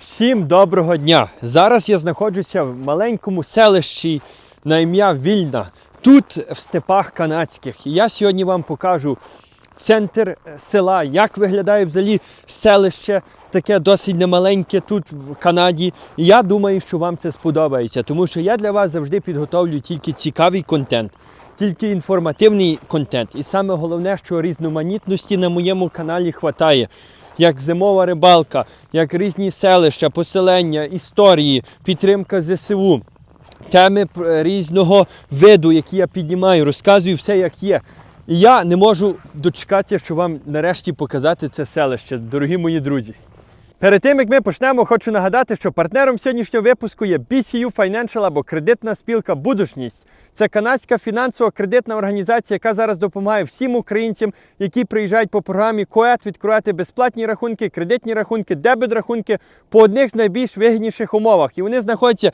Всім доброго дня! Зараз я знаходжуся в маленькому селищі на ім'я Вільна, тут в степах канадських. І я сьогодні вам покажу центр села, як виглядає взагалі селище, таке досить немаленьке тут в Канаді. І я думаю, що вам це сподобається, тому що я для вас завжди підготовлю тільки цікавий контент. Тільки інформативний контент. І саме головне, що різноманітності на моєму каналі хватає як зимова рибалка, як різні селища, поселення, історії, підтримка ЗСУ, теми е, різного виду, які я піднімаю, розказую все, як є. І я не можу дочекатися, щоб вам нарешті показати це селище, дорогі мої друзі. Перед тим як ми почнемо, хочу нагадати, що партнером сьогоднішнього випуску є BCU Financial або кредитна спілка Будушність. Це канадська фінансова кредитна організація, яка зараз допомагає всім українцям, які приїжджають по програмі КОЕТ відкривати безплатні рахунки, кредитні рахунки, дебет рахунки по одних з найбільш вигідніших умовах. І вони знаходяться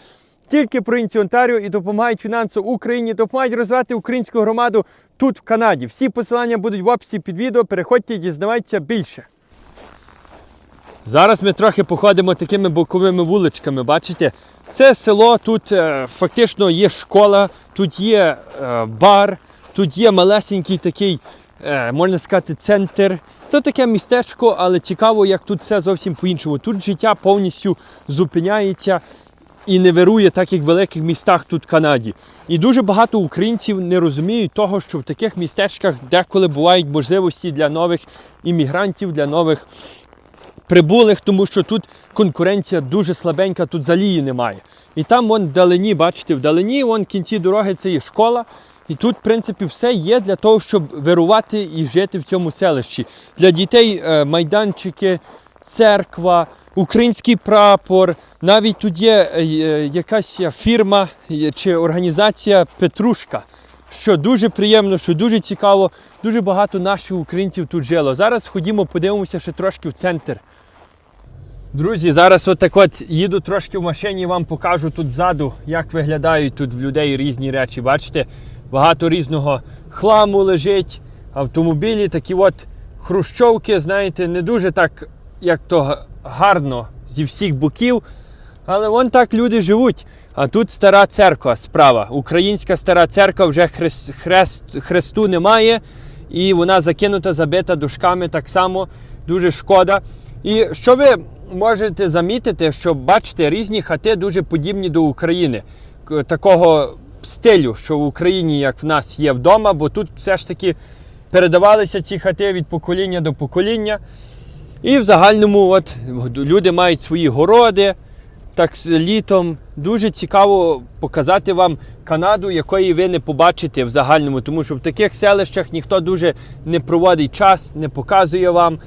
тільки провінції Онтаріо і допомагають фінансово Україні, допомагають розвивати українську громаду тут, в Канаді. Всі посилання будуть в описі під відео. Переходьте і дізнавайтеся більше. Зараз ми трохи походимо такими боковими вуличками. Бачите, це село, тут е, фактично є школа, тут є е, бар, тут є малесенький такий, е, можна сказати, центр. То таке містечко, але цікаво, як тут все зовсім по-іншому. Тут життя повністю зупиняється і не вирує, так як в великих містах тут в Канаді. І дуже багато українців не розуміють того, що в таких містечках деколи бувають можливості для нових іммігрантів, для нових прибулих, тому що тут конкуренція дуже слабенька, тут залії немає. І там вон вдалині, бачите, вдалині, вон кінці дороги це є школа. І тут, в принципі, все є для того, щоб вирувати і жити в цьому селищі. Для дітей е, майданчики, церква, український прапор. Навіть тут є е, е, якась фірма чи організація Петрушка. Що дуже приємно, що дуже цікаво, дуже багато наших українців тут жило. Зараз ходімо, подивимося ще трошки в центр. Друзі, зараз отак от їду трошки в машині і вам покажу тут ззаду, як виглядають тут в людей різні речі. Бачите, багато різного хламу лежить, автомобілі, такі от хрущовки, знаєте, не дуже так, як то гарно зі всіх боків. Але вон так люди живуть. А тут стара церква справа. Українська стара церква вже хрест, хрест, хресту немає. І вона закинута, забита дошками так само. Дуже шкода. І що ви можете замітити, що бачите, різні хати дуже подібні до України. Такого стилю, що в Україні, як в нас є вдома, бо тут все ж таки передавалися ці хати від покоління до покоління. І в загальному от, люди мають свої городи. Так літом дуже цікаво показати вам Канаду, якої ви не побачите в загальному, тому що в таких селищах ніхто дуже не проводить час, не показує вам.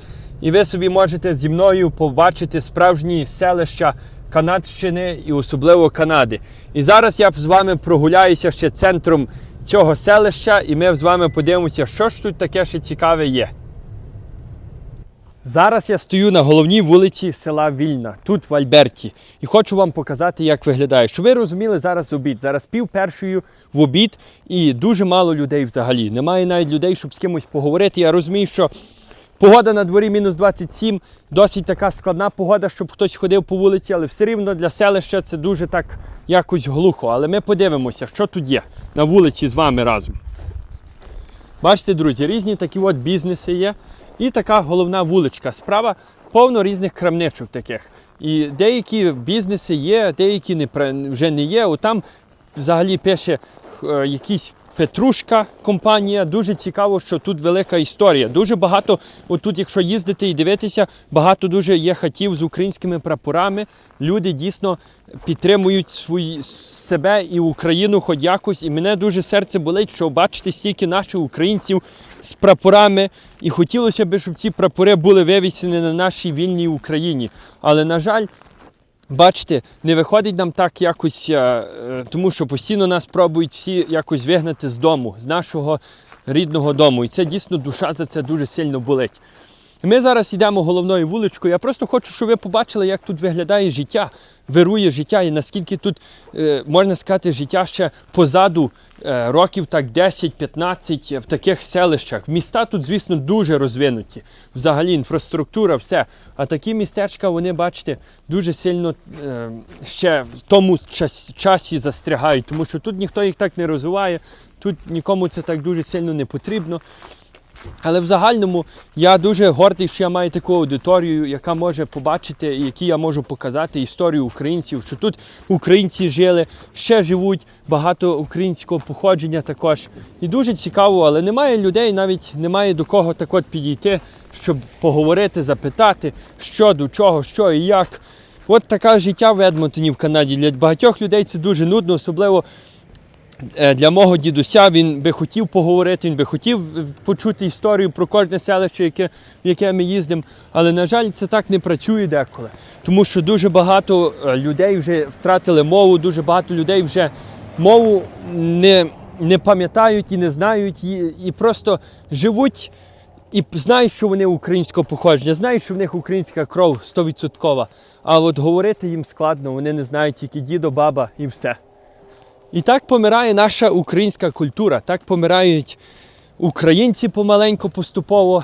І ви собі можете зі мною побачити справжні селища Канадщини і особливо Канади. І зараз я з вами прогуляюся ще центром цього селища, і ми з вами подивимося, що ж тут таке ще цікаве є. Зараз я стою на головній вулиці села Вільна, тут в Альберті, і хочу вам показати, як виглядає. Щоб ви розуміли, зараз обід. Зараз пів першої в обід, і дуже мало людей взагалі. Немає навіть людей, щоб з кимось поговорити. Я розумію, що погода на дворі мінус 27, досить така складна погода, щоб хтось ходив по вулиці, але все рівно для селища це дуже так якось глухо. Але ми подивимося, що тут є на вулиці з вами разом. Бачите, друзі, різні такі от бізнеси є. І така головна вуличка. Справа повно різних крамничок таких. І деякі бізнеси є, деякі не, вже не є. Там взагалі пише е, якийсь Петрушка компанія. Дуже цікаво, що тут велика історія. Дуже багато, отут, якщо їздити і дивитися, багато дуже є хатів з українськими прапорами. Люди дійсно підтримують свої, себе і Україну хоч якось. І мене дуже серце болить, що бачите стільки наших українців з прапорами. І хотілося б, щоб ці прапори були вивісені на нашій вільній Україні. Але, на жаль, Бачите, не виходить нам так якось, е, е, тому що постійно нас пробують всі якось вигнати з дому, з нашого рідного дому. І це дійсно душа за це дуже сильно болить. Ми зараз йдемо головною вуличкою. Я просто хочу, щоб ви побачили, як тут виглядає життя, вирує життя, і наскільки тут, е, можна сказати, життя ще позаду е, років так 10-15 в таких селищах. Міста тут, звісно, дуже розвинуті. Взагалі інфраструктура, все. А такі містечка, вони, бачите, дуже сильно е, ще в тому часі застрягають, тому що тут ніхто їх так не розвиває, тут нікому це так дуже сильно не потрібно. Але в загальному я дуже гордий, що я маю таку аудиторію, яка може побачити, і якій я можу показати історію українців, що тут українці жили, ще живуть, багато українського походження також. І дуже цікаво, але немає людей, навіть немає до кого так от підійти, щоб поговорити, запитати, що до чого, що і як. От таке життя в Едмонтоні в Канаді. Для багатьох людей це дуже нудно, особливо для мого дідуся він би хотів поговорити, він би хотів е, почути історію про кожне селище, яке, в яке ми їздимо. Але, на жаль, це так не працює деколи. Тому що дуже багато е, людей вже втратили мову, дуже багато людей вже мову не, не пам'ятають і не знають, і, і просто живуть. І знають, що вони українського походження, знають, що в них українська кров 100%. А от говорити їм складно, вони не знають тільки дідо, баба і все. І так помирає наша українська культура, так помирають українці помаленьку поступово,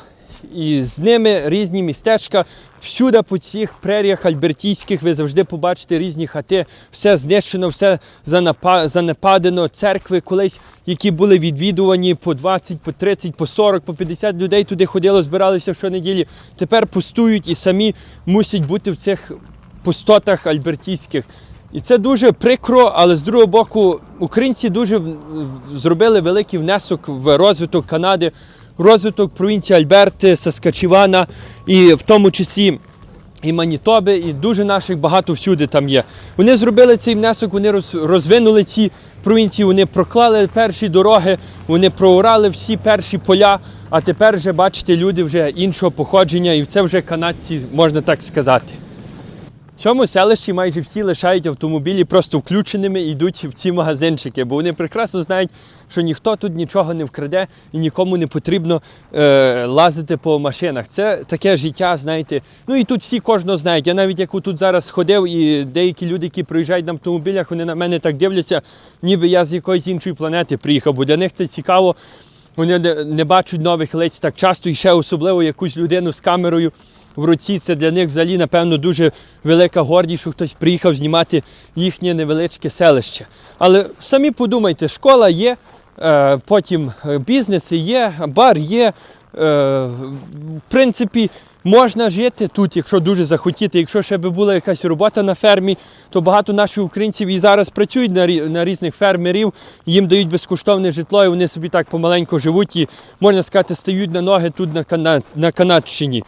і з ними різні містечка. Всюди по цих преріях альбертійських ви завжди побачите різні хати, все знищено, все занапа- занепадено. Церкви колись, які були відвідувані по 20, по 30, по 40, по 50 людей туди ходило, збиралися щонеділі. Тепер пустують і самі мусять бути в цих пустотах альбертійських. І це дуже прикро, але з другого боку, українці дуже зробили великий внесок в розвиток Канади, розвиток провінції Альберти, Саскачевана і в тому числі і Манітоби, і дуже наших багато всюди там є. Вони зробили цей внесок, вони роз- розвинули ці провінції, вони проклали перші дороги, вони проорали всі перші поля. А тепер вже бачите, люди вже іншого походження, і це вже канадці, можна так сказати. В цьому селищі майже всі лишають автомобілі просто включеними і йдуть в ці магазинчики, бо вони прекрасно знають, що ніхто тут нічого не вкраде і нікому не потрібно е, лазити по машинах. Це таке життя, знаєте. Ну і тут всі кожного знають. Я навіть як тут зараз ходив, і деякі люди, які приїжджають на автомобілях, вони на мене так дивляться, ніби я з якоїсь іншої планети приїхав, бо для них це цікаво. Вони не бачать нових лиць так часто і ще особливо якусь людину з камерою в руці. Це для них взагалі, напевно, дуже велика гордість, що хтось приїхав знімати їхнє невеличке селище. Але самі подумайте, школа є, е, потім е, бізнеси є, бар є. Е, в принципі, можна жити тут, якщо дуже захотіти. Якщо ще би була якась робота на фермі, то багато наших українців і зараз працюють на, різних фермерів, їм дають безкоштовне житло, і вони собі так помаленьку живуть і, можна сказати, стають на ноги тут на, Кана... на Канадщині.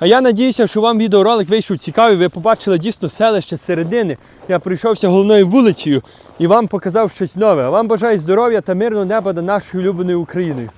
А я надіюся, що вам відеоролик вийшов цікавий. Ви побачили дійсно селище середини. Я пройшовся головною вулицею і вам показав щось нове. Вам бажаю здоров'я та мирного неба над нашою улюбленою Україною.